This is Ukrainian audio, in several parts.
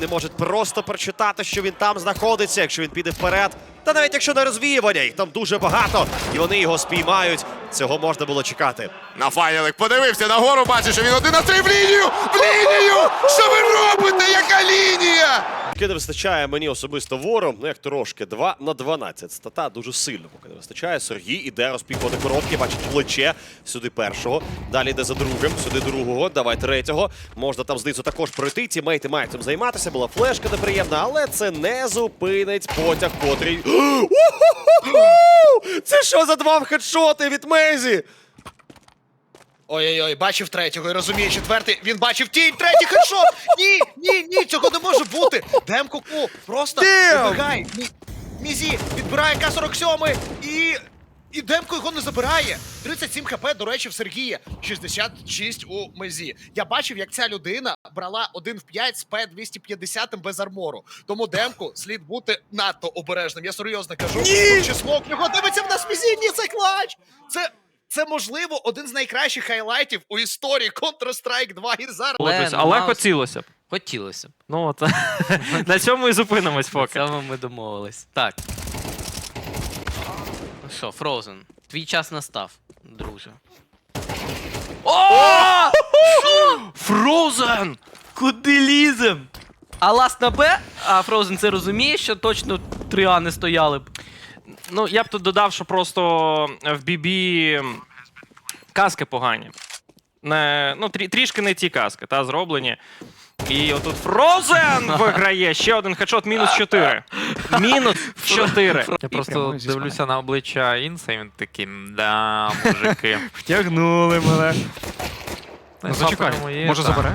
Не можуть просто прочитати, що він там знаходиться, якщо він піде вперед. Та навіть якщо на розвіювання, їх там дуже багато, і вони його спіймають. Цього можна було чекати. На файлик подивився нагору, бачить, що він один на три в лінію! В лінію! Що ви робите? Поки не вистачає мені особисто вору, ну як трошки, 2 на 12. Стата дуже сильно, поки не вистачає. Сергій іде розпіхувати короткий, бачить плече. Сюди першого. Далі йде за другим, сюди другого. Давай третього. Можна там знизу також пройти. Ті мейти мають цим займатися. Була флешка неприємна, але це не зупинить потяг, котрий. Це що за два хедшоти від Мейзі? Ой-ой-ой, бачив третього і розуміє четвертий. Він бачив тінь, третій хедшот! Ні, ні, ні, цього не може бути. Дем куку, просто Damn! вибігай. Мі- Мізі відбирає К-47 і. І Демко його не забирає. 37 хп, до речі, в Сергія. 66 у Мезі. Я бачив, як ця людина брала 1 в 5 з П-250 без армору. Тому Демку слід бути надто обережним. Я серйозно кажу. Ні! Число його дивиться в нас Мезі, ні, це клач! Це, це можливо один з найкращих хайлайтів у історії Counter-Strike 2 і зараз. Але але Маус- хотілося б. Хотілося б. Ну от на цьому і зупинимось На поки. цьому ми домовились. Так. Ну що, Фроузен, твій час настав, друже. О! Фроузен! Куди лізем? А ласт на Б, а Фроузен це розуміє, що точно три А не стояли б. Ну, я б тут додав, що просто в Бібі каски погані. Не, ну, трі, трішки не ті каски, та зроблені. І отут Фрозен виграє ще один хедшот, мінус 4. Мінус 4. Я просто дивлюся на обличчя Інса, і він такий, да, мужики. Втягнули мене. Ну, зачекай, може забере?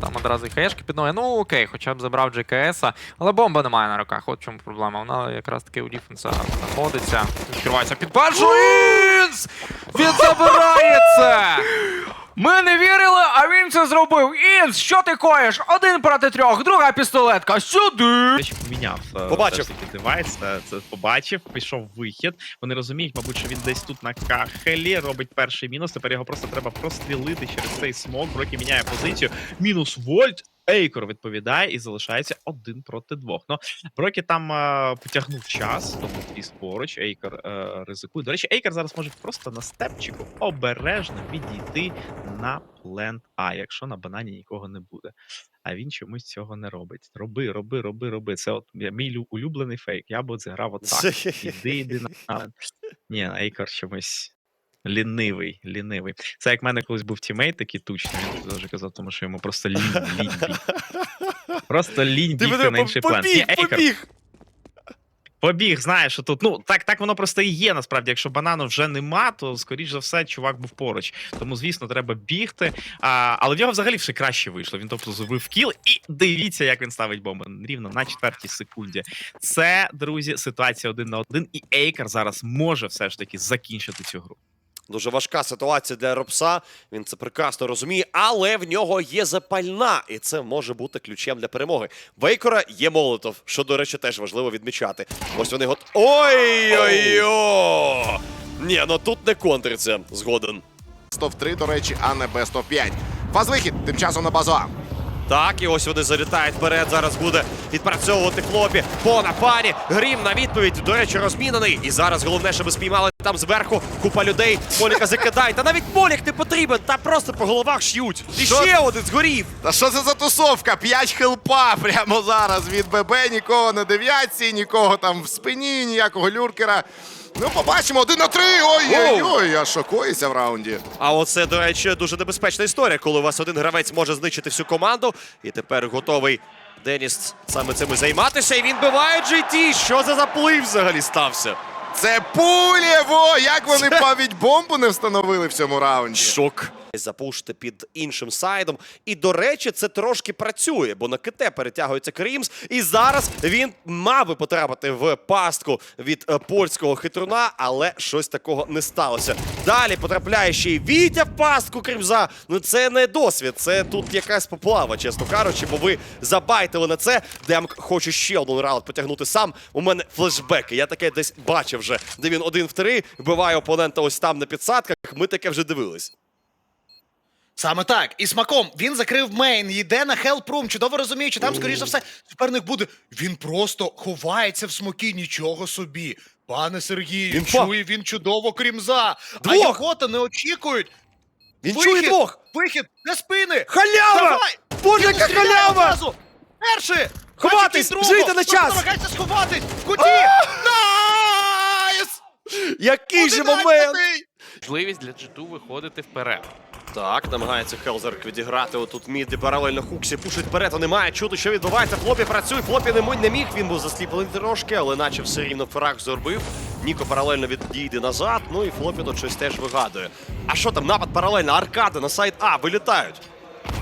Там одразу і хаєшки під ноги. Ну окей, хоча б забрав GKS, але бомба немає на руках. От чому проблема. Вона якраз таки у Діфенса знаходиться. Відкривається під першу. Він забирає це! Ми не вірили, а він це зробив. Інс, що ти коїш? Один проти трьох, друга пістолетка. Сюди. Поміняв е, Побачив. все ж таки девайс. е, Це побачив, пішов вихід. Вони розуміють, мабуть, що він десь тут на кахелі робить перший мінус. Тепер його просто треба прострілити через цей смок. Брокі міняє позицію. Мінус вольт. Ейкор відповідає і залишається один проти двох. Ну Брокі там е, потягнув час, тому тріс поруч. Ейкор е, ризикує. До речі, Ейкор зараз може просто на степчику обережно відійти на плент А, якщо на банані нікого не буде. А він чомусь цього не робить. Роби, роби, роби, роби. Це от мій улюблений фейк. Я б зіграв отак. Іди, іди на- Ні, Ейкор чомусь. Лінивий, лінивий. Це як в мене колись був тімейт такий тучний, він завжди казав, тому що йому просто лінь, лінь біг. Просто лінь бігти на інший план. Побіг, побіг! Побіг, знаєш, що тут. Ну так, так воно просто і є. Насправді, якщо банану вже нема, то скоріш за все, чувак був поруч. Тому, звісно, треба бігти. А, але в нього взагалі все краще вийшло. Він тобто зробив кіл, і дивіться, як він ставить бомбу. Рівно на четвертій секунді. Це, друзі, ситуація один на один. І Ейкер зараз може все ж таки закінчити цю гру. Дуже важка ситуація для Робса. Він це прекрасно розуміє, але в нього є запальна, і це може бути ключем для перемоги. Вейкора є молотов, що, до речі, теж важливо відмічати. Ось вони гот. Ой-ой-ой! Ні, ну тут не контриться згоден. Стоп 3, до речі, а не Best of 5. Фаз-вихід, тим часом на базу А. Так, і ось вони залітають вперед. Зараз буде відпрацьовувати хлопі по нападі. Грім на відповідь, до речі, розмінений. І зараз головне, щоб спіймали там зверху купа людей. Моліка закидає. Та навіть Молік не потрібен, та просто по головах ш'ють. І Що? ще один згорів. Та що це за тусовка? П'ять хелпа прямо зараз від ББ, нікого на дев'ятці, нікого там в спині, ніякого люркера. Ну, побачимо, один на три. Ой-ой-ой, я шокуюся в раунді. А оце, до речі, дуже небезпечна історія, коли у вас один гравець може знищити всю команду, і тепер готовий Деніс саме цим і займатися. І він биває GT. Що за заплив взагалі стався? Це Пулєво! Як вони навіть бомбу не встановили в цьому раунді? Шок. Запушити під іншим сайдом. І, до речі, це трошки працює, бо на КТ перетягується Крімс. І зараз він мав би потрапити в пастку від е, польського хитруна, але щось такого не сталося. Далі потрапляє ще й Вітя в пастку Кримза. Ну це не досвід, це тут якась поплава, чесно кажучи, бо ви забайтили на це. Демк хоче ще один раунд потягнути сам. У мене флешбеки. Я таке десь бачив вже, де він один в три вбиває опонента ось там на підсадках. Ми таке вже дивились. Саме так. І смаком він закрив мейн, йде на хелпрум, чудово розуміючи, там, скоріш за все, суперник буде. Він просто ховається в смокі, нічого собі. Пане Сергію, Він чує він чудово крімза. А Двох! його то не очікують. Він Вихід! чує двох! Вихід на спини! Халява! Давай! Боже, яка халява! одразу! Перший! Ховатись! Жийте на час! Намагається сховатись! В куті! Найс! Який же момент! Можливість для G2 виходити вперед. Так, намагається Хелзерк відіграти отут мід паралельно Хуксі пушить вперед, а немає чути, що відбувається. Флопі працює, Флопі не, не міг, він був засліплений трошки, але наче все рівно фраг зробив. Ніко паралельно відійде назад, ну і Флопі тут щось теж вигадує. А що там, напад паралельно, аркади на сайт А вилітають.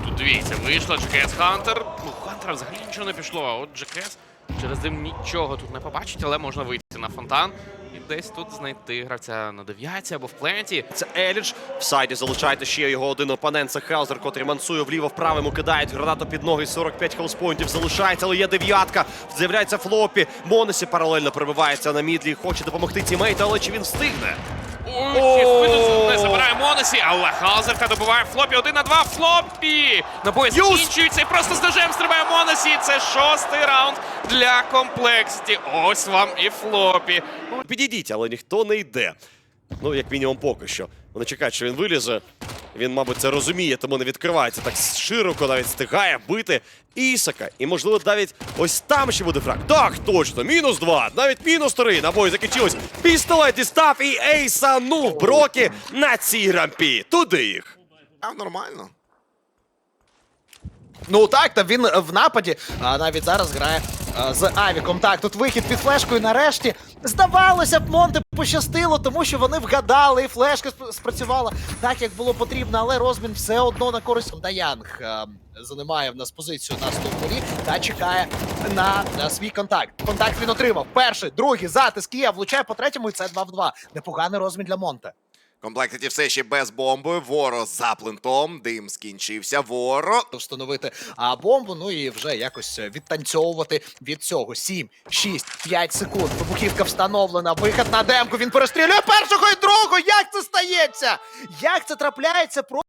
Тут дивіться, вийшла GKS Хантер. Ну, Хантера взагалі нічого не пішло, а от GKS через дим нічого тут не побачить, але можна вийти на фонтан і десь тут знайти гравця на дев'ятці або в пленті. Це Елідж. В сайді залишається ще його один опонент. Це Хелзер, котрий мансує вліво вправому кидають гранату під ноги. 45 хелспоінтів залишається, але є дев'ятка. З'являється Флопі. Монесі паралельно прибивається на мідлі. Хоче допомогти тімейту, але чи він встигне? Ой, Монесі, але Халзерка добиває Флопі. Один на два. Флопі! Набої закінчуються і просто з ножем стрибає Монесі. Це шостий раунд для комплексті. Ось вам і Флопі. Підійдіть, але ніхто не йде. Ну, як мінімум, поки що. Вони чекають, що він вилізе. Він, мабуть, це розуміє, тому не відкривається так широко, навіть встигає бити Ісака. І, можливо, навіть ось там ще буде фраг. Так, точно, мінус два, навіть мінус три. Набої закінчилось. Пістолет дістав і ейсанув Брокі на цій рампі. Туди їх. А, нормально. Ну так, та він в нападі, а навіть зараз грає з Авіком. Так, тут вихід під флешкою нарешті. Здавалося б, Монте пощастило, тому що вони вгадали, і флешка спрацювала так, як було потрібно, але розмін все одно на користь Даянг а, занимає в нас позицію на стовбурі та чекає на, на свій контакт. Контакт він отримав. Перший, другий, затиск є, влучає по третьому, і це 2 в 2. Непоганий розмін для Монте. Комплектиті все ще без бомби. Воро за плинтом. Дим скінчився. Воро. встановити а, бомбу, ну і вже якось е, відтанцьовувати від цього. 7, 6, 5 секунд. Вибухівка встановлена. Вихід на демку. Він перестрілює першого і другого. Як це стається? Як це трапляється?